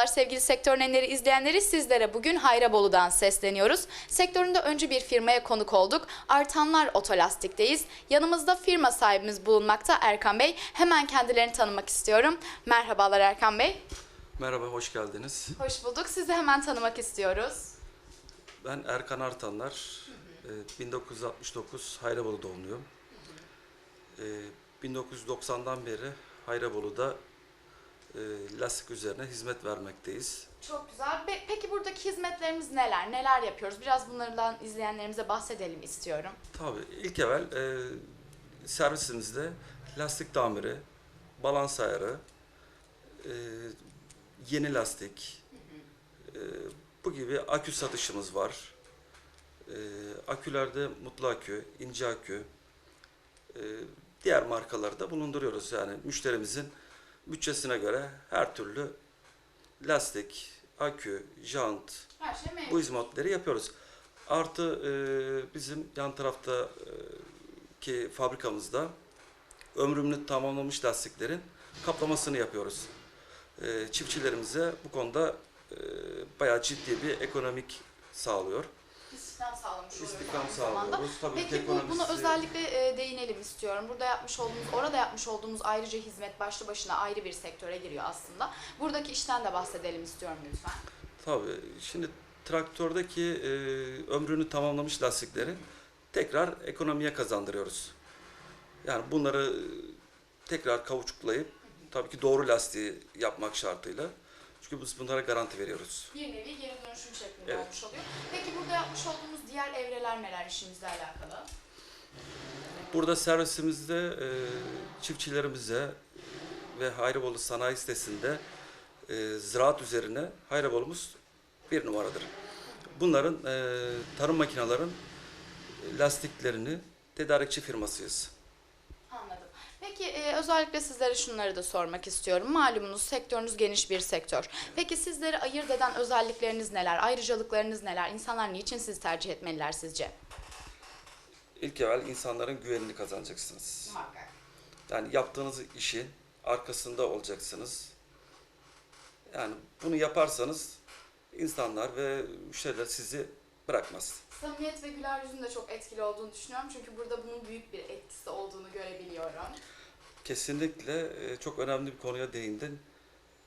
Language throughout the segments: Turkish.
Merhabalar sevgili Sektör Nenleri izleyenleri sizlere bugün Hayrabolu'dan sesleniyoruz. Sektöründe öncü bir firmaya konuk olduk. Artanlar Otolastik'teyiz. Yanımızda firma sahibimiz bulunmakta Erkan Bey. Hemen kendilerini tanımak istiyorum. Merhabalar Erkan Bey. Merhaba, hoş geldiniz. Hoş bulduk. Sizi hemen tanımak istiyoruz. Ben Erkan Artanlar. Ee, 1969 Hayrabolu doğumluyum. Ee, 1990'dan beri Hayrabolu'da lastik üzerine hizmet vermekteyiz. Çok güzel. Pe- Peki buradaki hizmetlerimiz neler? Neler yapıyoruz? Biraz bunlardan izleyenlerimize bahsedelim istiyorum. Tabii ilk evvel e, servisimizde lastik tamiri, balans ayarı, e, yeni lastik, e, bu gibi akü satışımız var. E, akülerde mutlu akü, ince akü, e, diğer markaları da bulunduruyoruz. Yani müşterimizin bütçesine göre her türlü lastik, akü, jant, Her şey mevcut. bu hizmetleri yapıyoruz. Artı e, bizim yan tarafta e, ki fabrikamızda ömrümünü tamamlamış lastiklerin kaplamasını yapıyoruz. E, çiftçilerimize bu konuda e, bayağı ciddi bir ekonomik sağlıyor. İstihdam sağlamış oluyoruz İstihdam sağlıyoruz. Tabii ki Peki bu, buna özellikle e, değinelim istiyorum. Burada yapmış olduğumuz, orada yapmış olduğumuz ayrıca hizmet başlı başına ayrı bir sektöre giriyor aslında. Buradaki işten de bahsedelim istiyorum lütfen. Tabii. Şimdi traktördeki e, ömrünü tamamlamış lastikleri tekrar ekonomiye kazandırıyoruz. Yani bunları tekrar kauçuklayıp tabii ki doğru lastiği yapmak şartıyla. Çünkü biz bunlara garanti veriyoruz. Bir nevi geri dönüşüm şeklinde Evet. olmuş oluyor. Peki burada yapmış olduğumuz diğer evreler neler işimizle alakalı? Burada servisimizde e, çiftçilerimize ve Hayrabolu Sanayi Sitesi'nde e, ziraat üzerine Hayrabolumuz bir numaradır. Bunların e, tarım makinelerin lastiklerini tedarikçi firmasıyız. Peki e, özellikle sizlere şunları da sormak istiyorum. Malumunuz sektörünüz geniş bir sektör. Peki sizleri ayırt eden özellikleriniz neler? Ayrıcalıklarınız neler? İnsanlar niçin sizi tercih etmeliler sizce? İlk evvel insanların güvenini kazanacaksınız. Muhakkak. Yani yaptığınız işin arkasında olacaksınız. Yani bunu yaparsanız insanlar ve müşteriler sizi bırakmaz. Samimiyet ve güler yüzün de çok etkili olduğunu düşünüyorum. Çünkü burada bunun büyük bir etkisi olduğunu görebiliyorum. Kesinlikle e, çok önemli bir konuya değindin.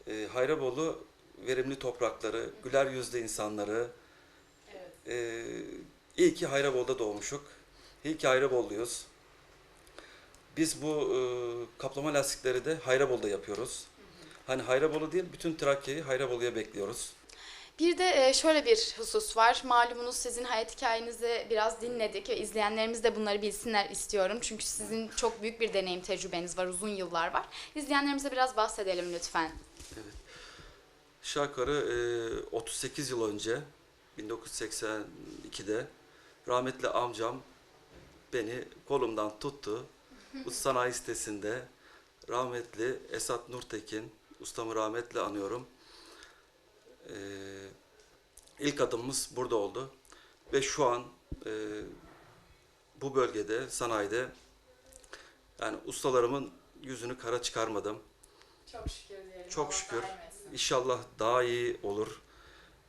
E, Hayrabolu verimli toprakları, güler yüzlü insanları. Evet. E, iyi ki Hayrabolu'da doğmuşuk. İyi ki Hayrabolu'yuz. Biz bu e, kaplama lastikleri de Hayrabolu'da yapıyoruz. Hani Hayrabolu değil, bütün Trakya'yı Hayrabolu'ya bekliyoruz. Bir de e, şöyle bir husus var. Malumunuz sizin hayat hikayenizi biraz dinledik ve izleyenlerimiz de bunları bilsinler istiyorum. Çünkü sizin çok büyük bir deneyim tecrübeniz var, uzun yıllar var. İzleyenlerimize biraz bahsedelim lütfen. Aşağı yukarı e, 38 yıl önce 1982'de rahmetli amcam beni kolumdan tuttu. Sanayi sitesinde rahmetli Esat Nurtekin, ustamı rahmetle anıyorum. E, ilk adımımız burada oldu. Ve şu an e, bu bölgede, sanayide yani ustalarımın yüzünü kara çıkarmadım. Çok şükür diyelim. Çok Allah şükür. daim etsin. İnşallah daha iyi olur.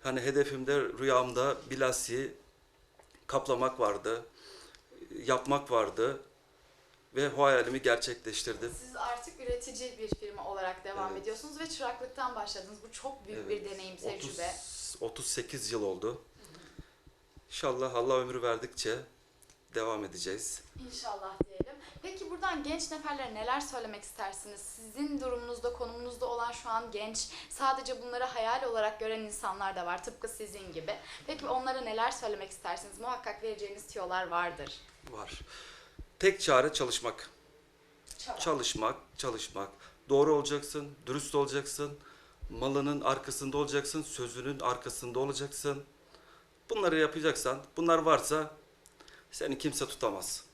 Hani hedefimde, rüyamda bir lastiği kaplamak vardı, yapmak vardı ve o hayalimi gerçekleştirdim. Siz artık üretici bir firma olarak devam Evet. ediyorsunuz ve çıraklıktan başladınız. Bu çok büyük Evet, bir deneyim, tecrübe. 30 38 yıl oldu. İnşallah Allah ömrü verdikçe devam edeceğiz. İnşallah diyelim. Peki buradan genç neferlere neler söylemek istersiniz? Sizin durumunuzda, konumunuzda olan şu an genç, sadece bunları hayal olarak gören insanlar da var tıpkı sizin gibi. Peki onlara neler söylemek istersiniz? Muhakkak vereceğiniz tiyolar vardır. Var. Tek çare çalışmak. Çalışmak, çalışmak. Doğru olacaksın, dürüst olacaksın. Malının arkasında olacaksın, sözünün arkasında olacaksın. Bunları yapacaksan, bunlar varsa seni kimse tutamaz.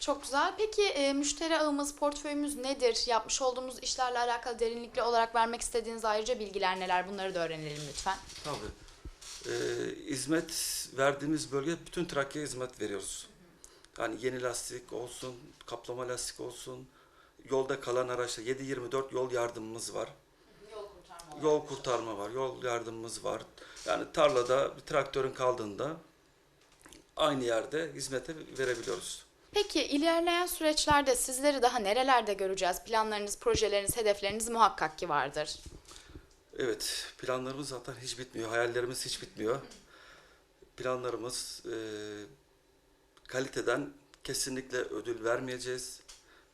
Çok güzel. Peki e, müşteri ağımız, portföyümüz nedir? Yapmış olduğumuz işlerle alakalı derinlikli olarak vermek istediğiniz ayrıca bilgiler neler? Bunları da öğrenelim lütfen. Tabii. Ee, hizmet verdiğimiz bölge bütün Trakya'ya hizmet veriyoruz. Yani yeni lastik olsun, kaplama lastik olsun, yolda kalan araçlar 7-24 yol yardımımız var. Yol kurtarma var, yol yardımımız var. Yani tarlada bir traktörün kaldığında aynı yerde hizmete verebiliyoruz. Peki ilerleyen süreçlerde sizleri daha nerelerde göreceğiz? Planlarınız, projeleriniz, hedefleriniz muhakkak ki vardır. Evet, planlarımız zaten hiç bitmiyor, hayallerimiz hiç bitmiyor. Planlarımız e, kaliteden kesinlikle ödül vermeyeceğiz.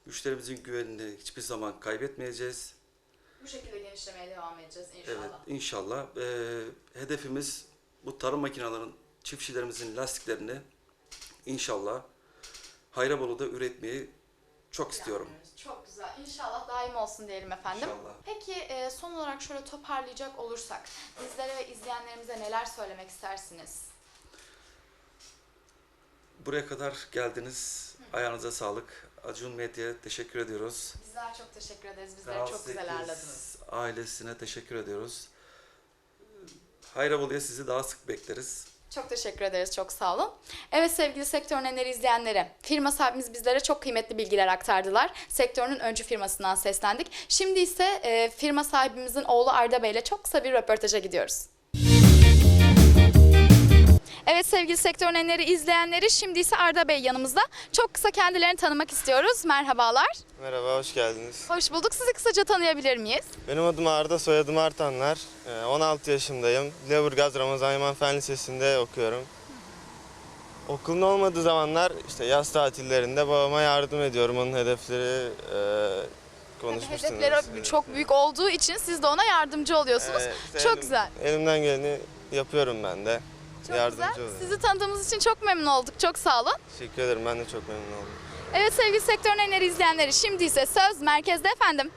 Müşterimizin güvenini hiçbir zaman kaybetmeyeceğiz. Bu şekilde genişlemeye devam edeceğiz Evet, inşallah. E, hedefimiz bu tarım makinelerinin, çiftçilerimizin lastiklerini inşallah Hayrabolu'da üretmeyi çok istiyorum. Çok güzel. İnşallah daim olsun diyelim efendim. İnşallah. Peki e, son olarak şöyle toparlayacak olursak bizlere ve izleyenlerimize neler söylemek istersiniz? Buraya kadar geldiniz. Ayağınıza sağlık. Acun Medya'ya teşekkür ediyoruz. Bizler çok teşekkür ederiz. Bizleri Kral çok güzel Sekiz ağırladınız. Ailesine teşekkür ediyoruz. Hayrabolu'ya sizi daha sık bekleriz. Çok teşekkür ederiz. Çok sağ olun. Evet sevgili sektör öneri izleyenleri. Firma sahibimiz bizlere çok kıymetli bilgiler aktardılar. Sektörün öncü firmasından seslendik. Şimdi ise e, firma sahibimizin oğlu Arda Bey ile çok kısa bir röportaja gidiyoruz. Evet sevgili sektör öneri izleyenleri şimdi ise Arda Bey yanımızda. Çok kısa kendilerini tanımak istiyoruz. Merhabalar. Merhaba, hoş geldiniz. Hoş bulduk. Sizi kısaca tanıyabilir miyiz? Benim adım Arda, soyadım Artanlar. Ee, 16 yaşındayım. Leburgaz Ramazan Yaman Fen Lisesi'nde okuyorum. Okulun olmadığı zamanlar işte yaz tatillerinde babama yardım ediyorum. Onun hedefleri e, konuşmuştunuz. Hedefleri çok büyük olduğu için siz de ona yardımcı oluyorsunuz. Ee, işte çok elim- güzel. Elimden geleni yapıyorum ben de. Çok Yardımcı güzel. oluyorum. Sizi tanıdığımız için çok memnun olduk. Çok sağ olun. Teşekkür ederim, ben de çok memnun oldum. Evet sevgili sektör izleyenleri şimdi ise söz merkezde efendim.